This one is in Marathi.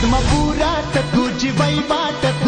पद्मपुरात तुझी वैवाट तू